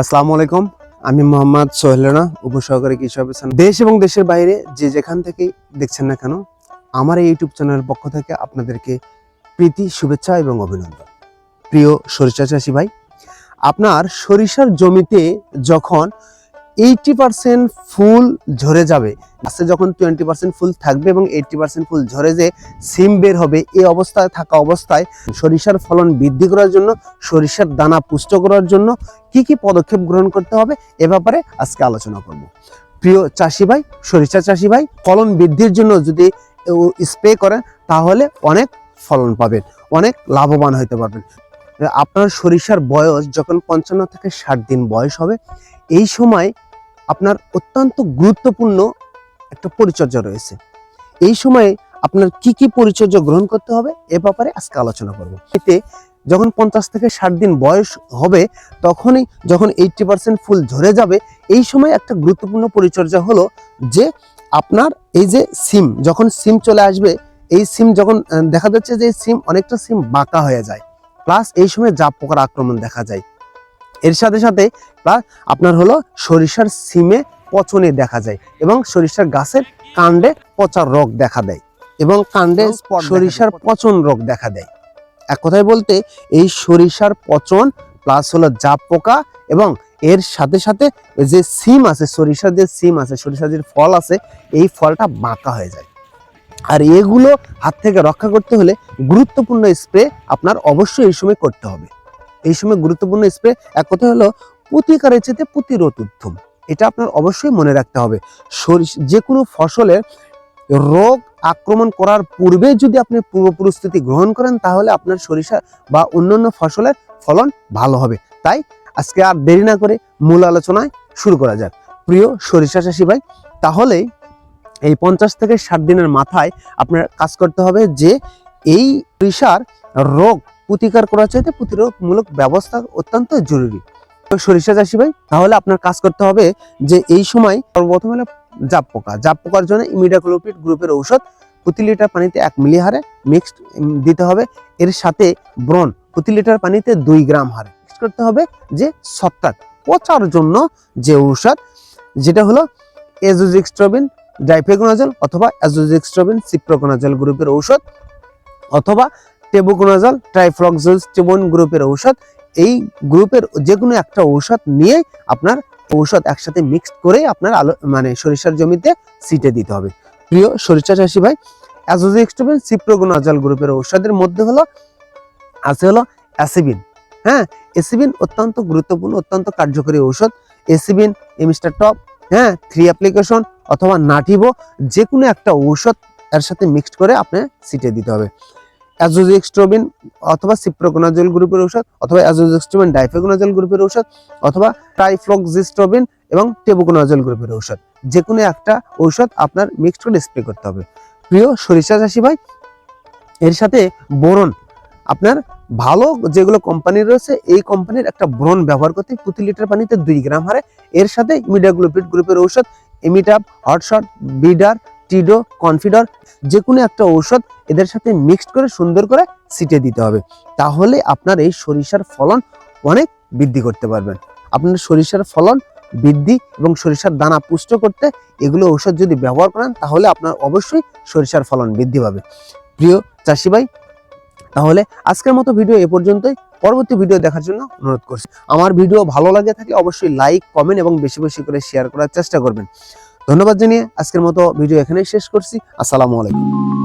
আসসালামু আলাইকুম, আমি মোহাম্মদ সোহেল রানা উপসহকারী কৃষি অফিসার। দেশ এবং দেশের বাইরে যে যেখান থেকে দেখছেন না কেন, আমার এই ইউটিউব চ্যানেলের পক্ষ থেকে আপনাদেরকে প্রীতি, শুভেচ্ছা এবং অভিনন্দন। প্রিয় সরিষা চাষি ভাই, আপনার সরিষার জমিতে যখন এইটি পার্সেন্ট ফুল ঝরে যাবে। আস্তে যখন টোয়েন্টি পার্সেন্ট ফুল থাকবে এবং এইটি পার্সেন্ট ফুল ঝরে যে সিম বের হবে, এই অবস্থায় থাকা অবস্থায় সরিষার ফলন বৃদ্ধি করার জন্য, সরিষার দানা পুষ্ট করার জন্য কি কি পদক্ষেপ গ্রহণ করতে হবে, এ ব্যাপারে আজকে আলোচনা করব। প্রিয় চাষি ভাই, সরিষা চাষি ভাই, ফলন বৃদ্ধির জন্য যদি স্প্রে করেন, তাহলে অনেক ফলন পাবেন, অনেক লাভবান হতে পারবেন। আপনার সরিষার বয়স যখন পঞ্চান্ন থেকে ষাট দিন বয়স হবে, এই সময় আপনার অত্যন্ত গুরুত্বপূর্ণ একটা পরিচর্যা রয়েছে। এই সময়ে আপনার কি কি পরিচর্যা গ্রহণ করতে হবে এ ব্যাপারে আজকে আলোচনা করব। এতে যখন পঞ্চাশ থেকে ষাট দিন বয়স হবে, তখনই যখন এইটটি পার্সেন্ট ফুল ঝরে যাবে, এই সময় একটা গুরুত্বপূর্ণ পরিচর্যা হলো যে আপনার এই যে সিম, যখন সিম চলে আসবে, এই সিম যখন দেখা যাচ্ছে যে সিম অনেকটা সিম বাঁকা হয়ে যায়। প্লাস এই সময় জাপ পোকার আক্রমণ দেখা যায়। এর সাথে সাথে প্লাস আপনার হলো সরিষার সিমে পচনে দেখা যায় এবং সরিষার গাছের কাণ্ডে পচা রোগ দেখা দেয় এবং কাণ্ডে সরিষার পচন রোগ দেখা দেয়। এক কথায় বলতে এই সরিষার পচন প্লাস হলো জাপ পোকা এবং এর সাথে সাথে যে সিম আছে সরিষার যে সিম আছে সরিষার যে ফল আছে এই ফলটা বাঁকা হয়ে যায়। আর এগুলো হাত থেকে রক্ষা করতে হলে গুরুত্বপূর্ণ স্প্রে আপনার অবশ্যই এই সময় করতে হবে। এই সময় গুরুত্বপূর্ণ স্প্রে এক কথা হলো প্রতিকারের চেতে প্রতিরোধ উত্তম। এটা আপনার অবশ্যই মনে রাখতে হবে। যে কোনো ফসলের রোগ আক্রমণ করার পূর্বে যদি আপনি পূর্ব প্রস্তুতি গ্রহণ করেন, তাহলে আপনার সরিষা বা অন্যান্য ফসলের ফলন ভালো হবে। তাই আজকে আর দেরি না করে মূল আলোচনায় শুরু করা যাক। প্রিয় সরিষা চাষি ভাই তাহলে এই পঞ্চাশ থেকে ষাট দিনের মাথায় আপনার কাজ করতে হবে যে এই সরিষার রোগ প্রতিকার করার চাইতে প্রতিরোধমূলক ব্যবস্থা অত্যন্ত জরুরি। সরিষা চাষি ভাই, তাহলে আপনার কাজ করতে হবে যে এই সময় সর্বপ্রথম হলো জাপ পোকা। জাপ পোকার জন্য ইমিডাক্লোপিড গ্রুপের ঔষধ প্রতি লিটার পানিতে এক মিলি হারে মিক্সড দিতে হবে। এর সাথে ব্রন প্রতি লিটার পানিতে দুই গ্রাম হারে। মিক্স করতে হবে যে ছত্রাক পচার জন্য যে ঔষধ, যেটা হলো এজোজিক্সট্রবিন ডাইফেগোনাজল অথবা এজোজিক্সট্রবিন সিপ্রোকোনাজল গ্রুপের ঔষধ, অথবা টেবুকোনাজল ট্রাইফ্লক্সোস্টেবন গ্রুপের ঔষধ। এই গ্রুপের যে কোনো একটা ঔষধ নিয়ে আপনার ঔষধ একসাথে মিক্সড করে আপনার আলো মানে সরিষার জমিতে সিটে দিতে হবে। প্রিয় সরিষা চাষি ভাই অ্যাজোজিক্সট্রবিন সিপ্রোগোনাজল গ্রুপের ঔষধের মধ্যে হলো, আছে হলো অ্যাসিবিন। হ্যাঁ এসিবিন অত্যন্ত গুরুত্বপূর্ণ, অত্যন্ত কার্যকরী ঔষধ। এসিবিন এমিস্টার টপ হ্যাঁ থ্রি অ্যাপ্লিকেশন অথবা নাটিভো যে কোনো একটা ঔষধ এর সাথে মিক্সড করে আপনি সিটে দিতে হবে। অ্যাজোজিক্সট্রোবিন অথবা সিপ্রোকোনাজল গ্রুপের ঔষধ, অথবা অ্যাজোজিক্সট্রোবিন ডাইফেগোনাজল গ্রুপের ঔষধ, অথবা ট্রাইফ্লক্সিস্ট্রোবিন এবং টেবুকোনাজল গ্রুপের ঔষধ। যে কোনো একটা ঔষধ আপনার মিক্সড করে স্প্রে করতে হবে। প্রিয় সরিষা চাষি ভাই, এর সাথে বোরন। আপনার ভালো যেগুলো কোম্পানি রয়েছে, এই কোম্পানির একটা ব্রন ব্যবহার করতে প্রতি লিটার পানিতে দুই গ্রাম হারে। এর সাথে ইমিডাগ্লোপিড গ্রুপের ঔষধ এমিটাপ হটশট, বিডার টিডো কনফিডর যে কোনো একটা ঔষধ এদের সাথে মিক্সড করে সুন্দর করে ছিটে দিতে হবে। তাহলে আপনার এই সরিষার ফলন অনেক বৃদ্ধি করতে পারবেন আপনার সরিষার ফলন বৃদ্ধি এবং সরিষার দানা পুষ্ট করতে এগুলো ঔষধ যদি ব্যবহার করেন, তাহলে আপনার অবশ্যই সরিষার ফলন বৃদ্ধি পাবে। প্রিয় চাষি ভাই তাহলে আজকের মতো ভিডিও এ পর্যন্তই। পরবর্তী ভিডিও দেখার জন্য অনুরোধ করছি। আমার ভিডিও ভালো লাগে থাকলে অবশ্যই লাইক কমেন্ট এবং বেশি বেশি করে শেয়ার করার চেষ্টা করবেন। ধন্যবাদ জানিয়ে আজকের মতো ভিডিও এখানেই শেষ করছি। আসসালামু আলাইকুম।